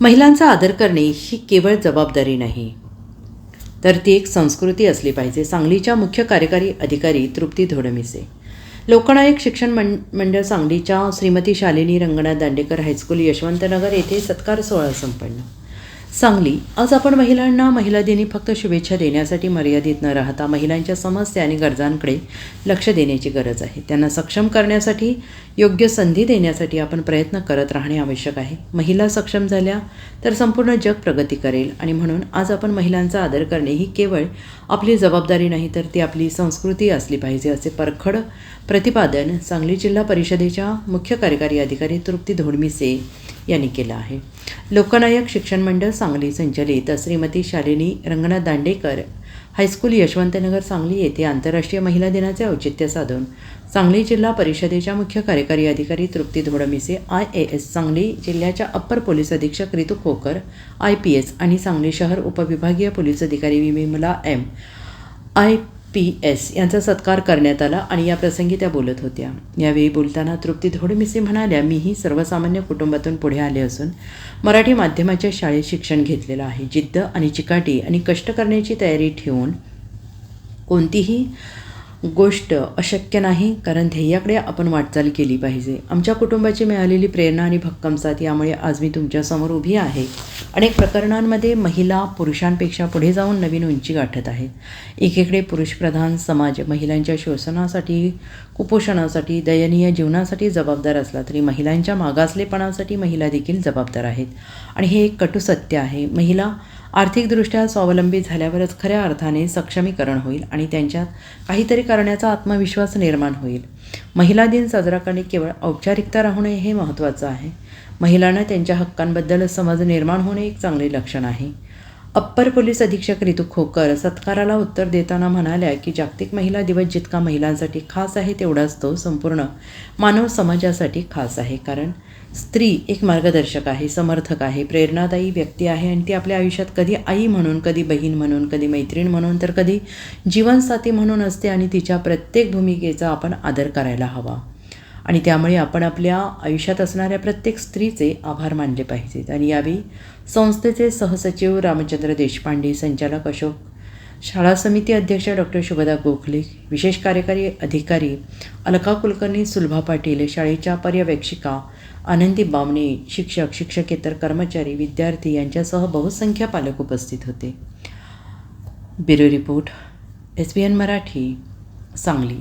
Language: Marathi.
महिलांचा आदर करणे ही केवळ जबाबदारी नाही. तर ती एक संस्कृती असली पाहिजे. सांगलीच्या मुख्य कार्यकारी अधिकारी तृप्ती धोडमिसे. लोकनायक शिक्षण मं मंडळ सांगलीच्या श्रीमती शालिनी रंगनाथ दांडेकर हायस्कूल यशवंतनगर येथे सत्कार सोहळा संपन्न. सांगली. आज आपण महिलांना महिला दिनी फक्त शुभेच्छा देण्यासाठी मर्यादित न राहता महिलांच्या समस्या आणि गरजांकडे लक्ष देण्याची गरज आहे. त्यांना सक्षम करण्यासाठी योग्य संधी देण्यासाठी आपण प्रयत्न करत राहणे आवश्यक आहे. महिला सक्षम झाल्या तर संपूर्ण जग प्रगती करेल आणि म्हणून आज आपण महिलांचा आदर करणे ही केवळ आपली जबाबदारी नाही तर ती आपली संस्कृती असली पाहिजे असे परखड प्रतिपादन सांगली जिल्हा परिषदेच्या मुख्य कार्यकारी अधिकारी तृप्ती धोडमिसे यांनी केलं आहे. लोकनायक शिक्षण मंडळ सांगली संचलित. श्रीमती शालिनी रंगनाथ दांडेकर हायस्कूल यशवंतनगर सांगली येथे आंतरराष्ट्रीय महिला दिनाचे औचित्य साधून सांगली जिल्हा परिषदेच्या मुख्य कार्यकारी अधिकारी Trupti Dhodmise I A S Sangli जिल्ह्याच्या अप्पर पोलीस अधीक्षक Ritu Khokar I P S आणि सांगली शहर उपविभागीय पोलीस अधिकारी Vimala M I P S यांचा सत्कार करण्यात आला आणि या प्रसंगी त्या बोलत होत्या. यावेळी बोलताना तृप्ती धोडमिसे म्हणाल्या मीही सर्वसामान्य कुटुंबातून पुढे आले असून मराठी माध्यमाच्या शाळेत शिक्षण घेतलेलं आहे. जिद्द आणि चिकाटी आणि कष्ट करण्याची तयारी ठेवून कोणतीही गोष्ट अशक्य नाही कारण ध्येयाकडे आपण वाटचाल केली पाहिजे. आमच्या कुटुंबाची मिळालेली प्रेरणा आणि भक्कम साथ यामुळे आज मी तुमच्यासमोर उभी आहे. अनेक प्रकरणांमध्ये महिला पुरुषांपेक्षा पुढे जाऊन नवीन उंची गाठत आहेत एकीकडे पुरुषप्रधान समाज महिलांच्या शोषणासाठी कुपोषणासाठी दयनीय जीवनासाठी जबाबदार असला तरी महिलांच्या मागासलेपणासाठी महिला देखील जबाबदार आहेत. आणि हे एक कटू सत्य आहे. महिला आर्थिकदृष्ट्या स्वावलंबी झाल्यावरच खऱ्या अर्थाने सक्षमीकरण होईल आणि त्यांच्यात काहीतरी करण्याचा आत्मविश्वास निर्माण होईल. महिला दिन साजरा करणे केवळ औपचारिकता राहू नये हे महत्त्वाचं आहे. महिलांना त्यांच्या हक्कांबद्दल समज निर्माण होणे एक चांगले लक्षण आहे. अप्पर पोलीस अधीक्षक रितू खोकर सत्काराला उत्तर देताना म्हणाल्या की जागतिक महिला दिवस जितका महिलांसाठी खास आहे तेवढाच तो संपूर्ण मानव समाजासाठी खास आहे. कारण स्त्री एक मार्गदर्शक आहे समर्थक आहे प्रेरणादायी व्यक्ती आहे आणि ती आपल्या आयुष्यात कधी आई म्हणून कधी बहीण म्हणून कधी मैत्रीण म्हणून तर कधी जीवनसाथी म्हणून असते आणि तिच्या प्रत्येक भूमिकेचा आपण आदर करायला हवा. आणि त्यामुळे आपण आपल्या आयुष्यात असणाऱ्या प्रत्येक स्त्रीचे आभार मानले पाहिजेत. आणि यावेळी संस्थेचे सहसचिव रामचंद्र देशपांडे संचालक अशोक शाळा समिती अध्यक्ष डॉक्टर शुभदा गोखले विशेष कार्यकारी अधिकारी अलका कुलकर्णी सुलभा पाटील शाळेच्या पर्यवेक्षिका आनंदी बामणे शिक्षक शिक्षकेतर कर्मचारी विद्यार्थी यांच्यासह बहुसंख्य पालक उपस्थित होते. Bureau report S B N Marathi Sangli.